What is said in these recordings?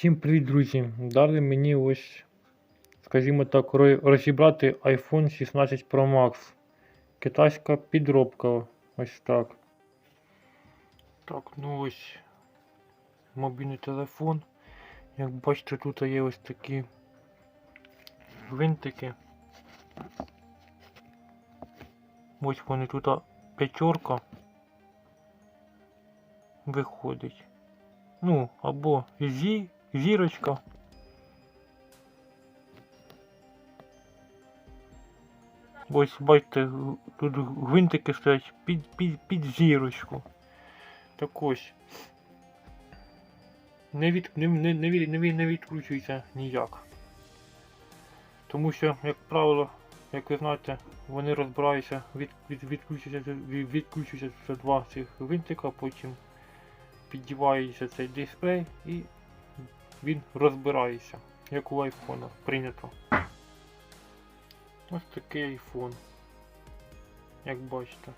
Всім привіт, друзі! Дали мені ось, скажімо так, розібрати iPhone 16 Pro Max. Китайська підробка. Ось так. Так, ну ось мобільний телефон. Як бачите, тут є ось такі гвинтики. Ось вони тут п'ятерка виходить. Ну, або зі, зірочка. Ось бачите, тут гвинтики стоять під, під, під зірочку. Так ось. Не, від, не, не, не, від- не, від- не відкручується ніяк. Тому що, як правило, як ви знаєте, вони розбираються, від, від, відкручуються, від, відкручуються два цих гвинтика, потім піддівається цей дисплей і він розбирається, як у айфона прийнято. Ось такий айфон, як бачите.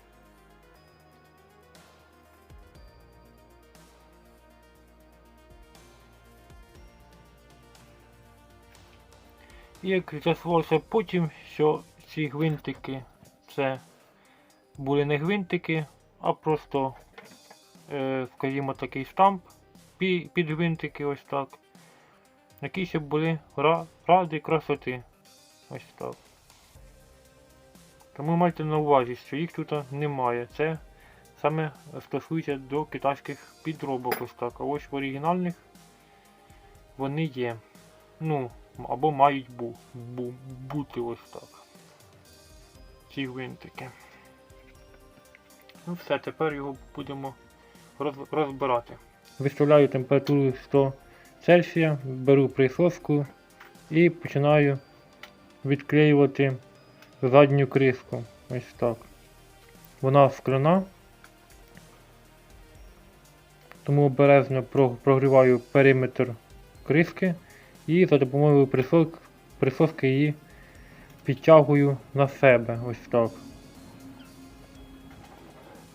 І як з'ясувалося потім, що ці гвинтики це були не гвинтики, а просто е, скажімо, такий штамп під гвинтики ось так. Які ще були ра- ради красоти. Ось так. Тому майте на увазі, що їх тут немає. Це саме стосується до китайських підробок ось так. А ось в оригінальних вони є. Ну, або мають бу, бу, бути ось так. Ці гвинтики. Ну все, тепер його будемо роз- розбирати. Виставляю температуру 100 Цельсія, беру присоску і починаю відклеювати задню кришку. Ось так. Вона скляна. Тому обережно прогріваю периметр кришки і за допомогою присос- присоски її підтягую на себе. Ось так.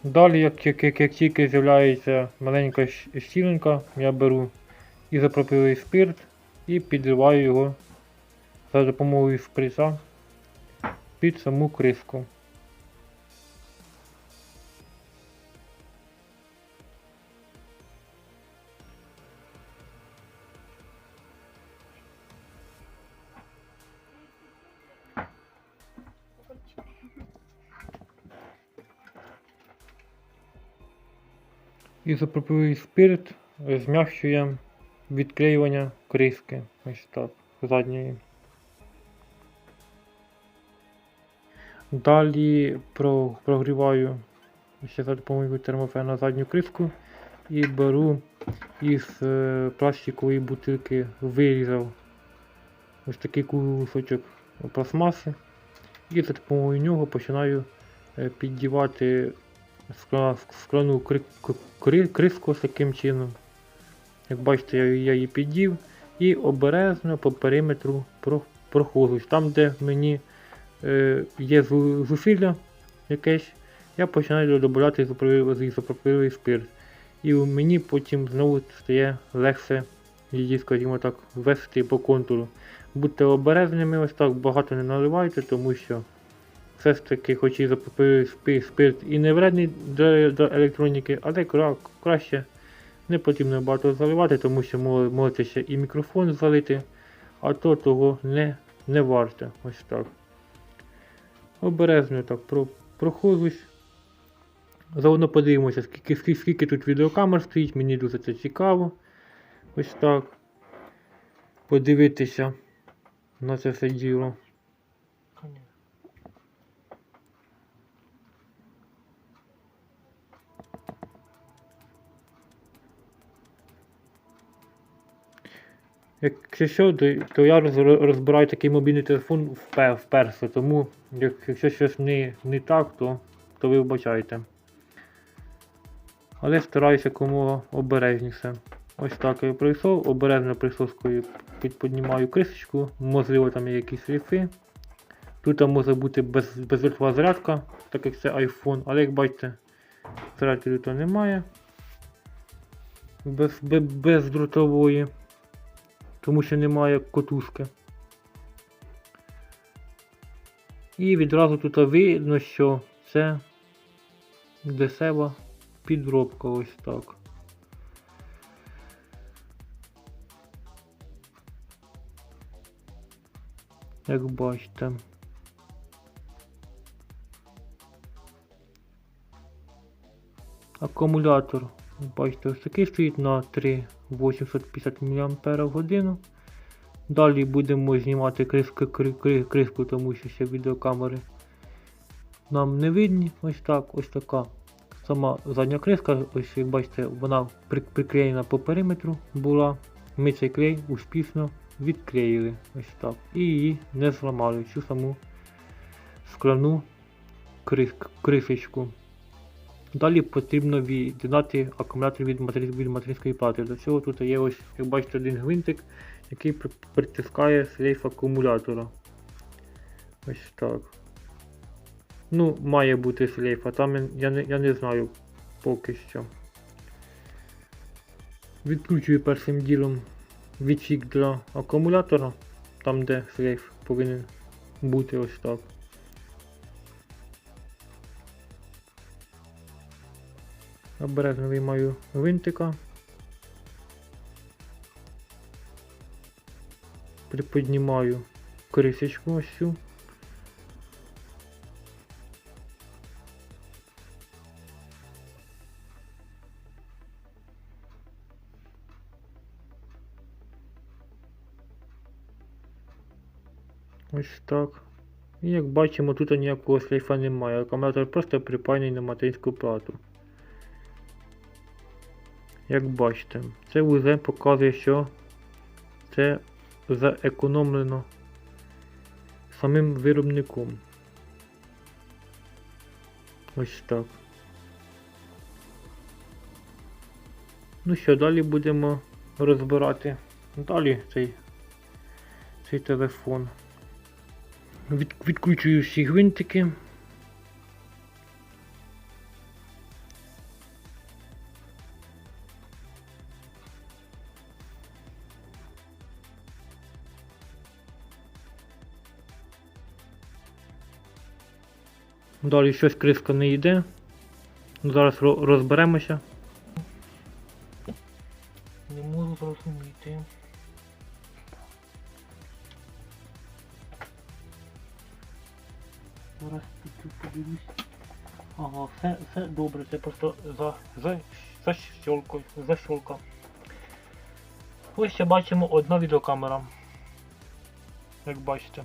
Далі, як, як, як, як тільки з'являється маленька щілинка, я беру ізопропиловий спирт і підриваю його за допомогою шприца під саму кришку. Ізопропиловий спирт змягчує відклеювання кришки. Ось так, задньої. Далі прогріваю ще за допомогою термофена задню кришку і беру із е, пластикової бутилки вирізав ось такий кусочок пластмаси і за допомогою нього починаю е, піддівати скляну кри- криску з таким чином. Як бачите, я, її піддів і обережно по периметру про- проходжусь. Там, де мені е, є зусилля якесь, я починаю додавати ізопропиловий спирт. І мені потім знову стає легше її, скажімо так, вести по контуру. Будьте обережними, ось так багато не наливайте, тому що все ж таки, хоч і запропилий спирт і не вредний для електроніки, але кра- краще не потрібно багато заливати, тому що мо- можете ще і мікрофон залити, а то того не, не варте. Ось так. Обережно так про, проходжусь. Заодно подивимося, скільки, скільки, скільки тут відеокамер стоїть, мені дуже це цікаво. Ось так. Подивитися на це все діло. Якщо що, то, я роз- розбираю такий мобільний телефон вперше, тому як- якщо щось не, не так, то, то ви вбачайте. Але стараюся якомога обережніше. Ось так я пройшов, обережно присоскою піднімаю кришечку, можливо там є якісь ріфи. Тут може бути без, бездротова зарядка, так як це iPhone, але як бачите, зарядки тут немає. Без, без, бездротової. Тому що немає котушки. І відразу тут видно, що це дешева підробка ось так. Як бачите. Акумулятор, бачите, ось такий стоїть на 3850 мАч. Далі будемо знімати криску, кри- кри- тому що ще відеокамери нам не видні. Ось так, ось така сама задня криска, ось як бачите, вона приклеєна по периметру була. Ми цей клей успішно відклеїли. Ось так. І її не зламали, цю саму скляну кришечку. Далі потрібно від'єднати акумулятор від, матері... від материнської плати. Для цього тут є ось, як бачите, один гвинтик, який притискає шлейф акумулятора. Ось так. Ну, має бути шлейф, а там я- не, я не знаю поки що. Відкручую першим ділом відсік для акумулятора, там де шлейф повинен бути ось так. Обережно виймаю гвинтика. Приподнімаю крисечку ось цю. Ось так. І як бачимо, тут ніякого шлейфа немає. Акумулятор просто припаяний на материнську плату. Як бачите, це УЗ показує, що це заекономлено самим виробником. Ось так. Ну що, далі будемо розбирати далі цей, цей телефон. Від, відкручую всі гвинтики. Далі щось криска не йде. Ну, Зараз розберемося. Не можу зрозуміти. Зараз тут подивлюсь. Ага, все, все добре, це просто за, за, за щолкою, защолка. Ось ще бачимо одна відеокамера. Як бачите.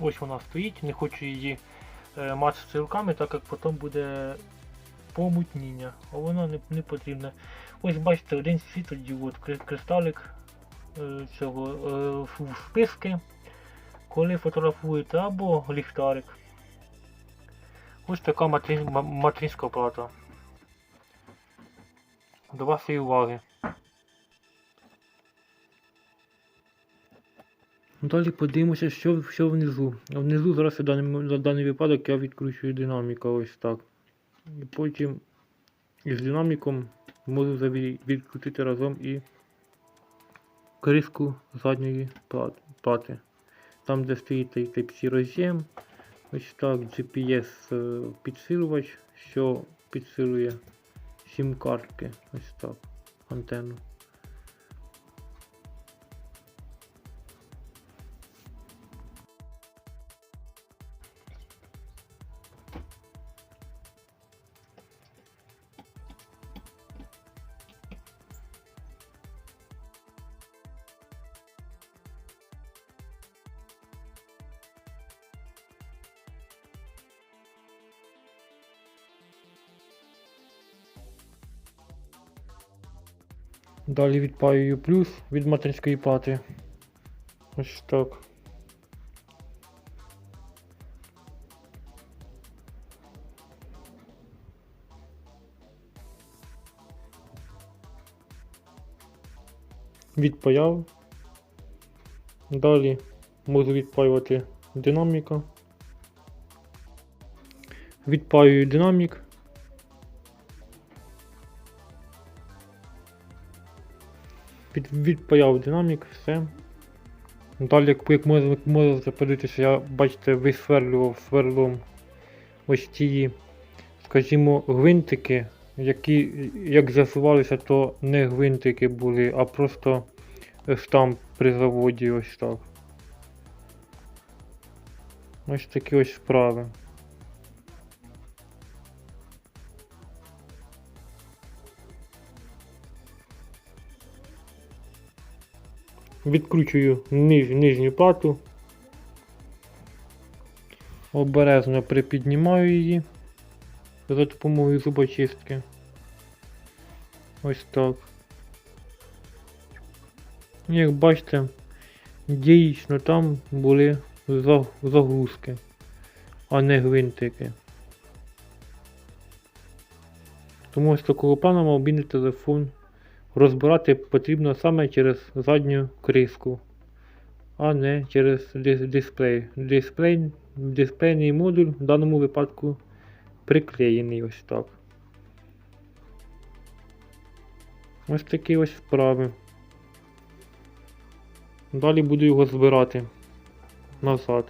Ось вона стоїть, не хочу її е, мати з стрілками, так як потім буде помутніння, а воно не, не потрібне. Ось бачите, один світлодіод, кри- кристалик е, цього е, в списки, коли фотографуєте, або ліхтарик. Ось така матері... ма- материнська плата. До вашої уваги. Далі подивимося, що, що внизу. Внизу зараз на даний, випадок я відкручую динаміка ось так. І потім із динаміком можу відкрутити разом і кришку задньої плати. Там, де стоїть Type-C роз'єм, ось так, GPS е, підсилювач, що підсилює сім-картки. Ось так, антенну. Далі відпаюю плюс від материнської плати. Ось так. Відпаяв. Далі можу відпаювати динаміка. Відпаюю динамік. Від, відпаяв динамік, все. Далі, як, як можна, можете подивитися, я бачите, висверлював сверлом ось ті, скажімо, гвинтики, які, як з'ясувалося, то не гвинтики були, а просто штамп при заводі ось так. Ось такі ось справи. Відкручую ниж, нижню плату. Обережно припіднімаю її за допомогою зубочистки. Ось так. Як бачите, дійсно там були загрузки, а не гвинтики. Тому ось такого плану мобільний телефон розбирати потрібно саме через задню криску, а не через дис- дисплей. Дисплей, дисплейний модуль в даному випадку приклеєний ось так. Ось такі ось справи. Далі буду його збирати назад.